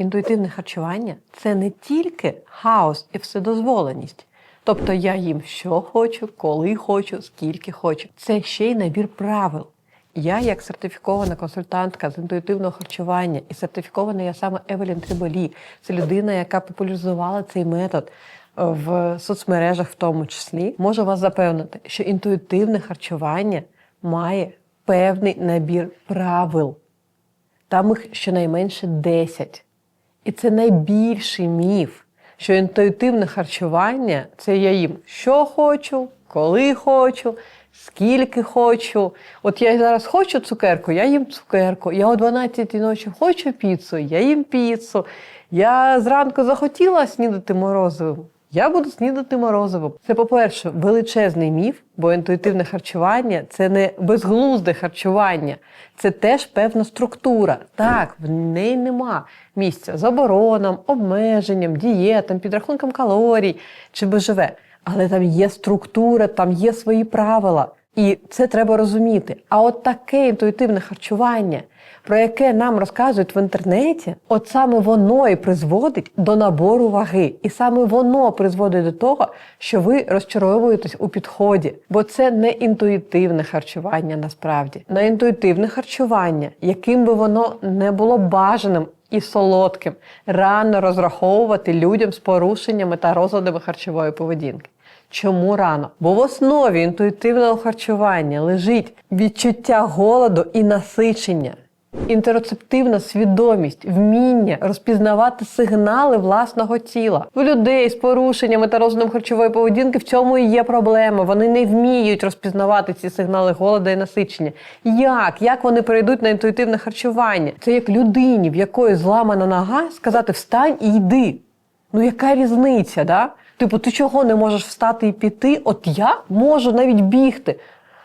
інтуїтивне харчування це не тільки хаос і вседозволеність. Тобто я їм що хочу, коли хочу, скільки хочу. Це ще й набір правил. Я, як сертифікована консультантка з інтуїтивного харчування, і сертифікована я саме Евелін Триболі, це людина, яка популяризувала цей метод е, в соцмережах, в тому числі, можу вас запевнити, що інтуїтивне харчування має певний набір правил. Там їх щонайменше 10. І це найбільший міф, що інтуїтивне харчування це я їм що хочу, коли хочу, скільки хочу. От я зараз хочу цукерку, я їм цукерку. Я о 12 ночі хочу піцу, я їм піцу. Я зранку захотіла снідати морозивим. Я буду снідати морозиво. Це, по-перше, величезний міф, бо інтуїтивне харчування це не безглузде харчування, це теж певна структура. Так, в неї нема місця заборонам, обмеженням, дієтам, підрахункам калорій чи БЖВ. Але там є структура, там є свої правила. І це треба розуміти. А от таке інтуїтивне харчування, про яке нам розказують в інтернеті, от саме воно і призводить до набору ваги. І саме воно призводить до того, що ви розчаровуєтесь у підході. Бо це не інтуїтивне харчування насправді. На інтуїтивне харчування, яким би воно не було бажаним і солодким, рано розраховувати людям з порушеннями та розладами харчової поведінки. Чому рано? Бо в основі інтуїтивного харчування лежить відчуття голоду і насичення, інтероцептивна свідомість, вміння розпізнавати сигнали власного тіла. У людей з порушеннями та розладом харчової поведінки в цьому і є проблема. Вони не вміють розпізнавати ці сигнали голоду і насичення. Як? Як вони перейдуть на інтуїтивне харчування? Це як людині, в якої зламана нога, сказати встань і йди. Ну яка різниця, да? Типу, ти чого не можеш встати і піти? От я можу навіть бігти.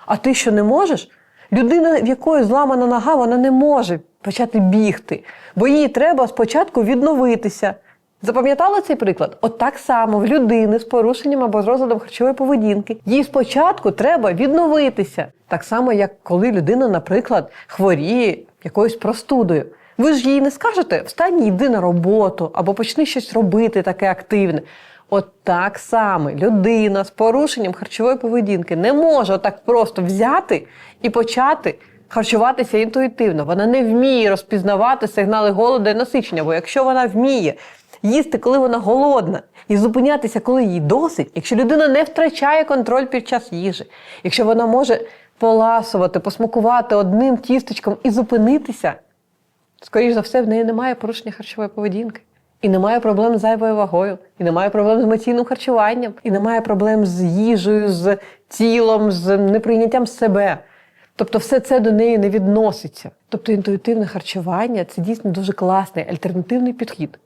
А ти що не можеш? Людина, в якої зламана нога, вона не може почати бігти, бо їй треба спочатку відновитися. Запам'ятала цей приклад? От так само в людини з порушенням або з розладом харчової поведінки. Їй спочатку треба відновитися. Так само, як коли людина, наприклад, хворіє якоюсь простудою. Ви ж їй не скажете встань йди на роботу або почни щось робити таке активне. От так само людина з порушенням харчової поведінки не може отак просто взяти і почати харчуватися інтуїтивно. Вона не вміє розпізнавати сигнали голоду і насичення, бо якщо вона вміє їсти, коли вона голодна, і зупинятися, коли їй досить, якщо людина не втрачає контроль під час їжі, якщо вона може поласувати, посмакувати одним тістечком і зупинитися, скоріш за все, в неї немає порушення харчової поведінки. І немає проблем з зайвою вагою, і немає проблем з емоційним харчуванням, і немає проблем з їжею, з тілом, з неприйняттям себе. Тобто все це до неї не відноситься. Тобто інтуїтивне харчування це дійсно дуже класний альтернативний підхід.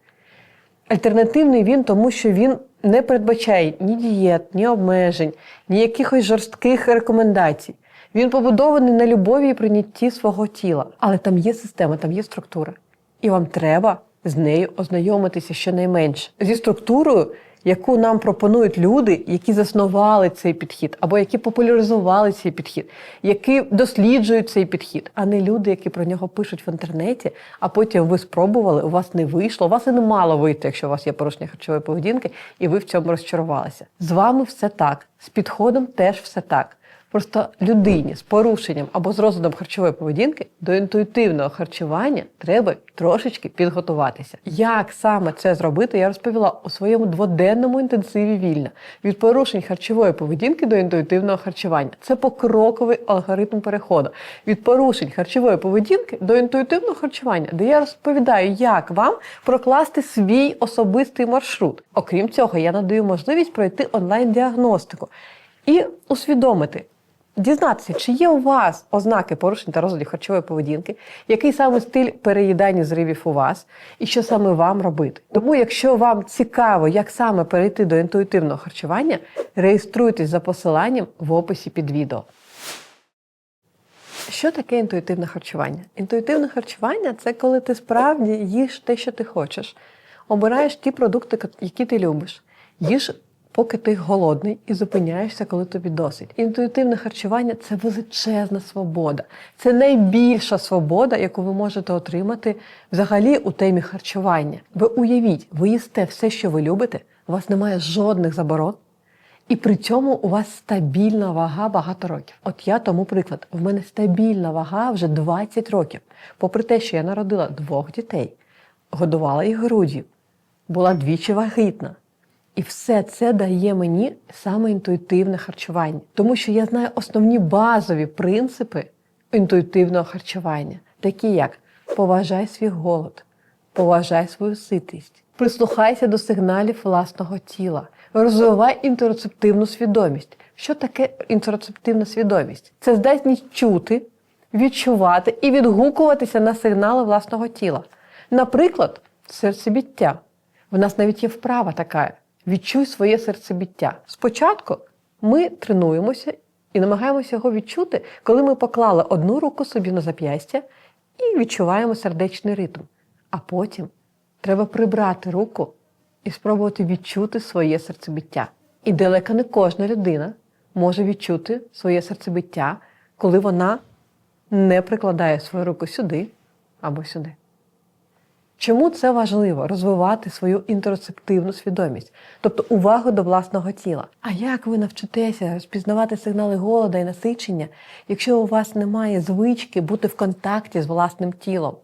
Альтернативний він, тому що він не передбачає ні дієт, ні обмежень, ні якихось жорстких рекомендацій. Він побудований на любові і прийнятті свого тіла. Але там є система, там є структура. І вам треба з нею ознайомитися щонайменше. Зі структурою, яку нам пропонують люди, які заснували цей підхід, або які популяризували цей підхід, які досліджують цей підхід, а не люди, які про нього пишуть в інтернеті, а потім ви спробували, у вас не вийшло, у вас і не мало вийти, якщо у вас є порушення харчової поведінки, і ви в цьому розчарувалися. З вами все так, з підходом теж все так. Просто людині з порушенням або з розладом харчової поведінки до інтуїтивного харчування треба трошечки підготуватися. Як саме це зробити, я розповіла у своєму дводенному інтенсиві вільно від порушень харчової поведінки до інтуїтивного харчування. Це покроковий алгоритм переходу від порушень харчової поведінки до інтуїтивного харчування, де я розповідаю, як вам прокласти свій особистий маршрут. Окрім цього, я надаю можливість пройти онлайн-діагностику і усвідомити. Дізнатися, чи є у вас ознаки порушень та розладів харчової поведінки, який саме стиль переїдання зривів у вас, і що саме вам робити. Тому, якщо вам цікаво, як саме перейти до інтуїтивного харчування, реєструйтесь за посиланням в описі під відео. Що таке інтуїтивне харчування? Інтуїтивне харчування це коли ти справді їш те, що ти хочеш, обираєш ті продукти, які ти любиш, їш поки ти голодний і зупиняєшся, коли тобі досить. Інтуїтивне харчування це величезна свобода. Це найбільша свобода, яку ви можете отримати взагалі у темі харчування. Ви уявіть, ви їсте все, що ви любите, у вас немає жодних заборон. І при цьому у вас стабільна вага багато років. От я тому приклад. В мене стабільна вага вже 20 років. Попри те, що я народила двох дітей, годувала їх груддю, була двічі вагітна. І все це дає мені саме інтуїтивне харчування, тому що я знаю основні базові принципи інтуїтивного харчування, такі як поважай свій голод, поважай свою ситість, прислухайся до сигналів власного тіла, розвивай інтероцептивну свідомість. Що таке інтероцептивна свідомість? Це здатність чути, відчувати і відгукуватися на сигнали власного тіла. Наприклад, серцебіття. В нас навіть є вправа така: відчуй своє серцебіття. Спочатку ми тренуємося і намагаємося його відчути, коли ми поклали одну руку собі на зап'ястя і відчуваємо сердечний ритм. А потім треба прибрати руку і спробувати відчути своє серцебиття. І далеко не кожна людина може відчути своє серцебиття, коли вона не прикладає свою руку сюди або сюди. Чому це важливо розвивати свою інтероцептивну свідомість, тобто увагу до власного тіла? А як ви навчитеся розпізнавати сигнали голода і насичення, якщо у вас немає звички бути в контакті з власним тілом?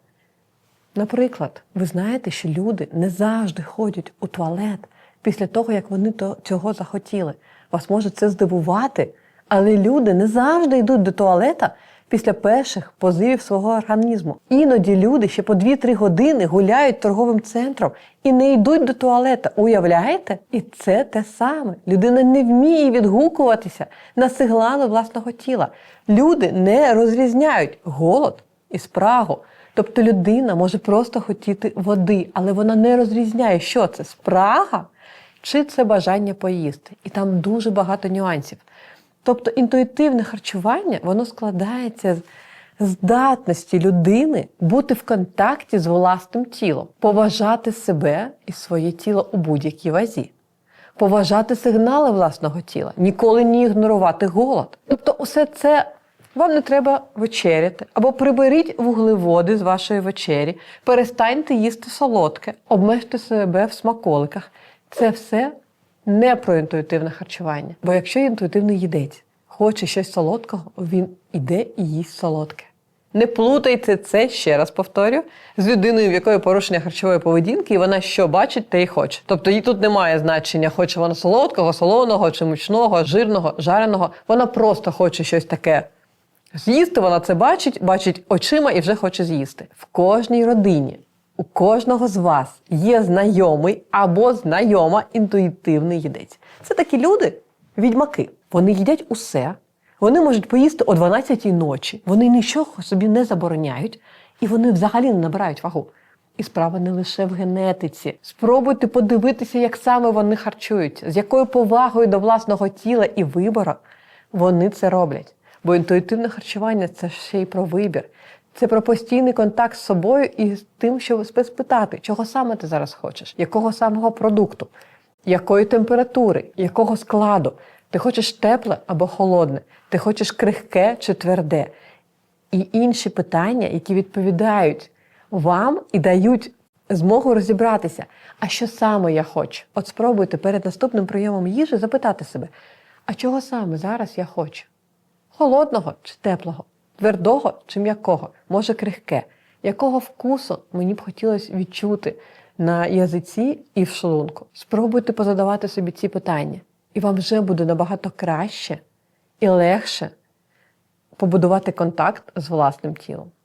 Наприклад, ви знаєте, що люди не завжди ходять у туалет після того, як вони цього захотіли. Вас може це здивувати, але люди не завжди йдуть до туалета після перших позивів свого організму. Іноді люди ще по 2-3 години гуляють торговим центром і не йдуть до туалета. Уявляєте? І це те саме. Людина не вміє відгукуватися на сигнали власного тіла. Люди не розрізняють голод і спрагу. Тобто людина може просто хотіти води, але вона не розрізняє, що це спрага чи це бажання поїсти. І там дуже багато нюансів. Тобто інтуїтивне харчування воно складається з здатності людини бути в контакті з власним тілом, поважати себе і своє тіло у будь-якій вазі, поважати сигнали власного тіла, ніколи не ігнорувати голод. Тобто, усе це вам не треба вечеряти, або приберіть вуглеводи з вашої вечері, перестаньте їсти солодке, обмежте себе в смаколиках. Це все не про інтуїтивне харчування. Бо якщо інтуїтивний їдець хоче щось солодкого, він іде і їсть солодке. Не плутайте це, ще раз повторю, з людиною, в якої порушення харчової поведінки, і вона що бачить, те й хоче. Тобто їй тут немає значення, хоче вона солодкого, солоного, чи мучного, жирного, жареного. Вона просто хоче щось таке з'їсти, вона це бачить, бачить очима і вже хоче з'їсти. В кожній родині, у кожного з вас є знайомий або знайома інтуїтивний їдець. Це такі люди, відьмаки. Вони їдять усе, вони можуть поїсти о 12-й ночі, вони нічого собі не забороняють, і вони взагалі не набирають вагу. І справа не лише в генетиці. Спробуйте подивитися, як саме вони харчуються, з якою повагою до власного тіла і вибору вони це роблять. Бо інтуїтивне харчування це ще й про вибір. Це про постійний контакт з собою і з тим, що спитати, чого саме ти зараз хочеш, якого самого продукту, якої температури, якого складу. Ти хочеш тепле або холодне, ти хочеш крихке чи тверде. І інші питання, які відповідають вам і дають змогу розібратися, а що саме я хочу. От спробуйте перед наступним прийомом їжі запитати себе, а чого саме зараз я хочу? Холодного чи теплого, твердого чи м'якого, може крихке, якого вкусу мені б хотілося відчути на язиці і в шлунку. Спробуйте позадавати собі ці питання, і вам вже буде набагато краще і легше побудувати контакт з власним тілом.